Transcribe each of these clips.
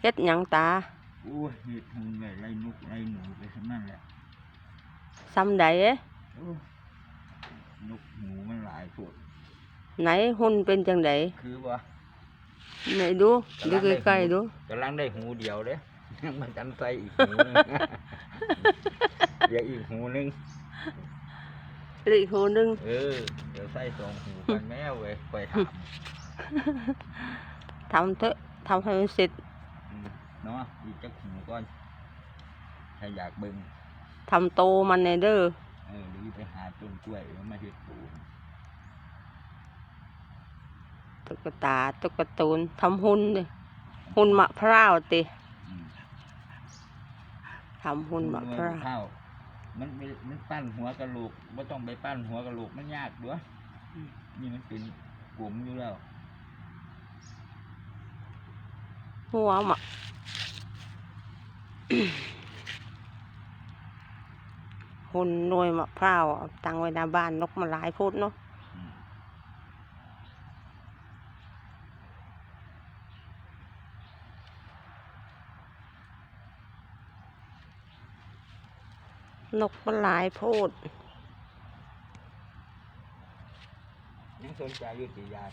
เฮ็ดหยังตา โอ้ยเห็ดหงไงไรนุกไรหนูไปทั้งนั้นแหละซ้ำใดเอ๊ะโอ้ยนกหนูมันหลายสุดไหนหุ่นเป็นจังไดคือว่าไหนดูดูใกล้ๆดูกำลังได้หูเดียวเด้ยังมันจันใส่อีกหูหนึง เดี๋ยวอีกหูหนึงอีกหูหนึง เออ เดี๋ยวใส่สองหูกันแม่เว้ยไปถาม ทำเถอะทำให้มันเสร็จอืม เนาะอีกจักหูก่อนถ้าอยากเบิ่งทำโตมันในเด้อเออหรือไปหาต้นกล้วยแล้วมาเฮ็ดปูนตุ๊กตาตุ๊กตูนทำหุ่นดิหุ่นมะพร้าวติอืมทำหุ่นมะพร้าวข้าวมันไม่มันปั้นหัวกะโหลกไม่ต้องไปปั้นหัวกะโหลกมันยากด้วยนี่มันเป็นกลมอยู่แล้วหัวมะ หุ่นหน่วยมะพร้าวเอาตั้งไว้หน้าบ้านนกมาหลายโพูดเนาะอืมนกมันหลายโพดยังสนใจอยู่ตียาย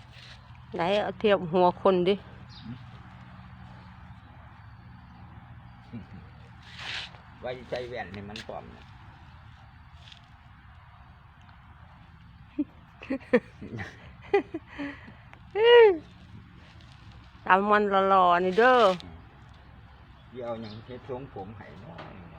ไหนเอาเทียบหัวคนดิ ว่าสิใช้แว่นให้มันปลอมนะตามมันหล่อๆนี่เด้อที่เอาอย่างเช็ดทรงผมให้เนาะ